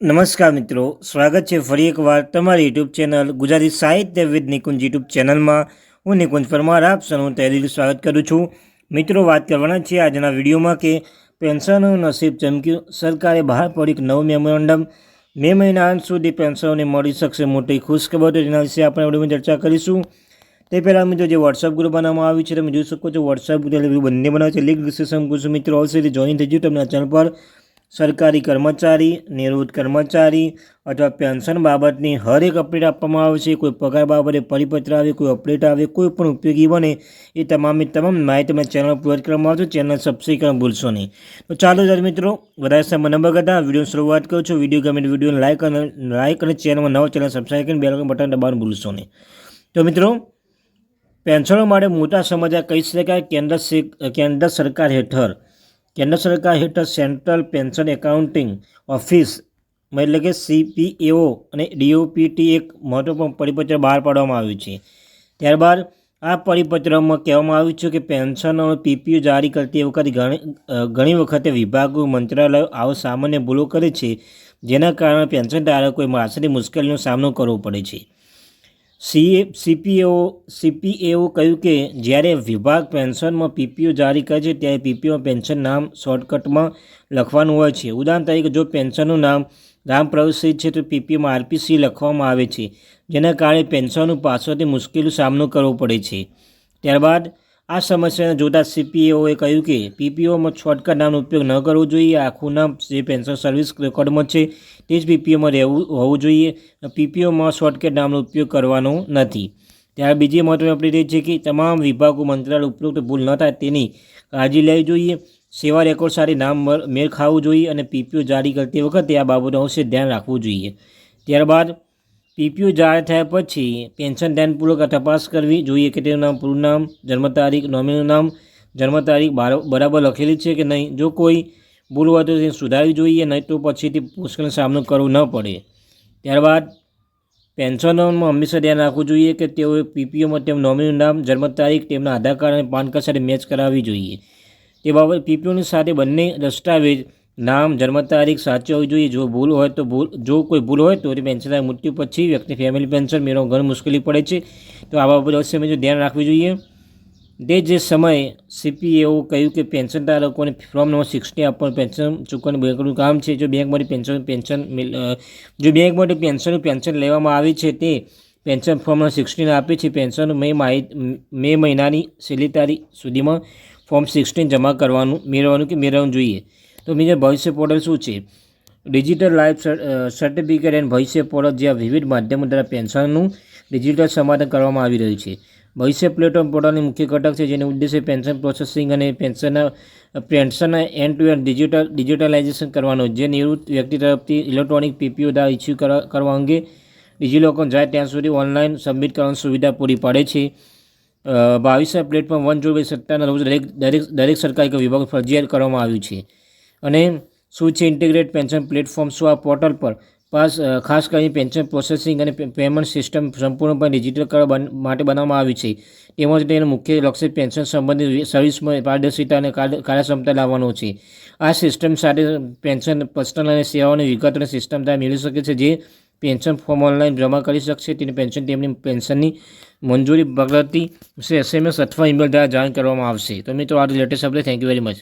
નમસ્કાર મિત્રો, સ્વાગત છે ફરી એકવાર તમારી યુટ્યુબ ચેનલ ગુજરાતી સાહિત્ય વિદ નિકુંજ યુટ્યુબ ચેનલમાં. હું નિકુંજ પરમાર, આપ સૌનું તહેરીલું સ્વાગત કરું છું. મિત્રો, વાત કરવાના છે આજના વિડીયોમાં કે પેન્શનનું નસીબ ચમક્યું. સરકારે બહાર પડ્યું નવું મેમોરેન્ડમ. મે મહિના અંત સુધી પેન્શનોને મળી શકશે મોટી ખુશખબર તો તેના વિશે આપણે વિડીયોમાં ચર્ચા કરીશું. તે પહેલાં મિત્રો, જે વોટ્સઅપ ગ્રુપ બનાવવામાં આવ્યું છે, તમે જોઈ શકો છો વોટ્સઅપ બંને બનાવે છે. લિંક ડિસ્ક્રિપ્શન પૂછું મિત્રો આવશે જોઈન થઈ ગયું તમને ચેનલ પર. સરકારી કર્મચારી, નિવૃત્ત કર્મચારી અથવા પેન્શન બાબતની હરેક અપડેટ આપવામાં આવે છે. કોઈ પગાર બાબતે પરિપત્ર આવે, કોઈ અપડેટ આવે, કોઈ પણ ઉપયોગી બને, એ તમામે તમામ માહિતી તમે ચેનલ પ્રોવાઈડ કરવામાં આવશે. ચેનલ સબસ્ક્રાઈબ ભૂલશો નહીં. તો ચાલો જ્યારે મિત્રો, વધારે સમય નંબર કરતા વીડિયો શરૂઆત કરું છું. વીડિયો ગમે વીડિયો લાઇક અને લાઇક અને ચેનલમાં નવો ચેનલ સબસ્ક્રાઈબ કરીને બેલ બટન દબાવવાનું ભૂલશો નહીં. તો મિત્રો, પેન્શનો માટે મોટા સમાચાર કહી શકાય કેન્દ્ર કેન્દ્ર સરકાર હેઠળ કેન્દ્ર સરકાર હેઠળ સેન્ટ્રલ પેન્શન એકાઉન્ટિંગ ઓફિસ, એટલે કે સીપીએઓ અને ડીઓપીટી એક મહત્વપૂર્ણ પરિપત્ર બહાર પાડવામાં આવ્યું છે. ત્યારબાદ આ પરિપત્રમાં કહેવામાં આવ્યું છે કે પેન્શન પીપીઓ જારી કરતી વખતે ઘણી ઘણી વખતે વિભાગો, મંત્રાલયો આવો સામાન્ય ભૂલો કરે છે, જેના કારણે પેન્શન ધારકોએ માસની મુશ્કેલીનો સામનો કરવો પડે છે. સીએ સીપીએઓ સીપીએઓ કહ્યું કે જ્યારે વિભાગ પેન્શનમાં પીપીઓ જારી કરે છે ત્યારે પીપીઓ પેન્શન નામ શોર્ટકટમાં લખવાનું હોય છે. ઉદાહરણ તરીકે જો પેન્શનનું નામ રામ પ્રવેશિત છે તો પીપીઓમાં આરપીસી લખવામાં આવે છે. જેના કારણે પેન્શનનું પાછળથી મુશ્કેલીનો સામનો કરવો પડે છે. ત્યારબાદ આ સમસ્યાને જોતા સીપીએઓએ કહ્યું કે પીપીઓમાં શોર્ટકટ નામનો ઉપયોગ ન કરવો જોઈએ. આખું નામ જે પેન્શન સર્વિસ રેકોર્ડમાં છે, તે જ પીપીઓમાં રહેવું, હોવું જોઈએ. પીપીઓમાં શોર્ટકટ નામનો ઉપયોગ કરવાનો નથી. ત્યારે બીજી મહત્વની અપડેટ એ છે કે તમામ વિભાગો મંત્રાલય ઉપરોક્ત ભૂલ ન થાય તેની કાળજી લેવી જોઈએ. સેવા રેકોર્ડ સાથે નામ મેળ ખાવું જોઈએ અને પીપીઓ જારી કરતી વખતે આ બાબતો અવશ્ય ધ્યાન રાખવું જોઈએ. ત્યારબાદ પીપીયુ જાહેર થયા પછી પેન્શન ધ્યાનપૂર્વક તપાસ કરવી જોઈએ કે તેનું નામ પૂરું નામ, જન્મ તારીખ, નોમિનીનું નામ, જન્મ તારીખ બરાબર લખેલી છે કે નહીં? જો કોઈ ભૂલ હોય તો તેને સુધારવી જોઈએ, નહીં તો પછીથી મુશ્કેલીનો સામનો કરવો ન પડે. ત્યારબાદ પેન્શનરોમાં હંમેશા ધ્યાન રાખવું જોઈએ કે તેઓએ પીપીઓમાં તેમનું નોમિનીનું નામ, જન્મ તારીખ, તેમના આધાર કાર્ડ અને પાન કાર્ડ સાથે મેચ કરાવવી જોઈએ. તે બાબત પીપીઓની સાથે બંને દસ્તાવેજ નામ, જન્મ તારીખ સાચી હોવી જોઈએ. જો ભૂલ હોય તો ભૂલ, જો કોઈ ભૂલ હોય તો પેન્શનના મૃત્યુ પછી વ્યક્તિ ફેમિલી પેન્શન મેળવવા ઘણી મુશ્કેલી પડે છે. તો આવા બાબત અવશ્ય જો ધ્યાન રાખવું જોઈએ. તે જે સમયે સીપીએઓ કહ્યું કે પેન્શન ધારકોને ફોર્મ નંબર સિક્સટી આપવાનું પેન્શન ચૂકવવાનું બેંકનું કામ છે. જો બેંકમાંથી પેન્શન પેન્શન જો બેંકમાંથી પેન્શનનું પેન્શન લેવામાં આવે છે તે પેન્શન ફોર્મ નંબર સિક્સટીન આપે છે. પેન્શન મે મે મહિનાની છેલ્લી તારીખ સુધીમાં ફોર્મ સિક્સટીન જમા કરવાનું, મેળવવાનું કે મેળવવું જોઈએ. તો બીજા ભવિષ્ય પોર્ટલ શું છે? Digital life certificate and Bhavishya portal જ્યાં વિવિધ માધ્યમો દ્વારા પેન્શનનું ડિજિટલ સમાધાન કરવામાં આવી રહ્યું છે. ભવિષ્ય પ્લેટફોર્મ પોર્ટલની મુખ્ય ઘટક છે જેનો ઉદ્દેશ્ય પેન્શન પ્રોસેસિંગ અને પેન્શનના પેન્શનના end to end digital digitalisation કરવાનો. જે નિવૃત્ત વ્યક્તિ તરફથી ઇલેક્ટ્રોનિક પીપીઓ દ્વારા ઇસ્યુ કરવા અંગે ડિજિલોકર જાય ત્યાં સુધી ઓનલાઈન સબમિટ કરવાની સુવિધા પૂરી પાડે છે. બાવીસના પ્લેટફોર્મ વન જોડે સત્તાના રોજ દરેક દરેક દરેક સરકારી વિભાગ ફરજિયાત કરવામાં આવ્યું છે. અને શું છે ઇન્ટિગ્રેટ પેન્શન પ્લેટફોર્મ શું આ પોર્ટલ પર? પાસ ખાસ કરીને પેન્શન પ્રોસેસિંગ અને પેમેન્ટ સિસ્ટમ સંપૂર્ણપણે ડિજિટલ કરવા માટે બનાવવામાં આવી છે. તેમજ તેનું મુખ્ય લક્ષ્ય પેન્શન સંબંધિત સર્વિસમાં પારદર્શિતા અને કાર્યક્ષમતા લાવવાનો છે. આ સિસ્ટમ સાથે પેન્શન પર્સનલ અને સેવાઓની વિગતોની સિસ્ટમ દ્વારા મેળવી શકે છે જે પેન્શન ફોર્મ ઓનલાઈન જમા કરી શકશે. તેની પેન્શન તેમની પેન્શનની મંજૂરી, પ્રગતિ એસએમએસ અથવા ઈમેલ દ્વારા જાણ કરવામાં આવશે. તો મિત્રો, આ latest update thank you very much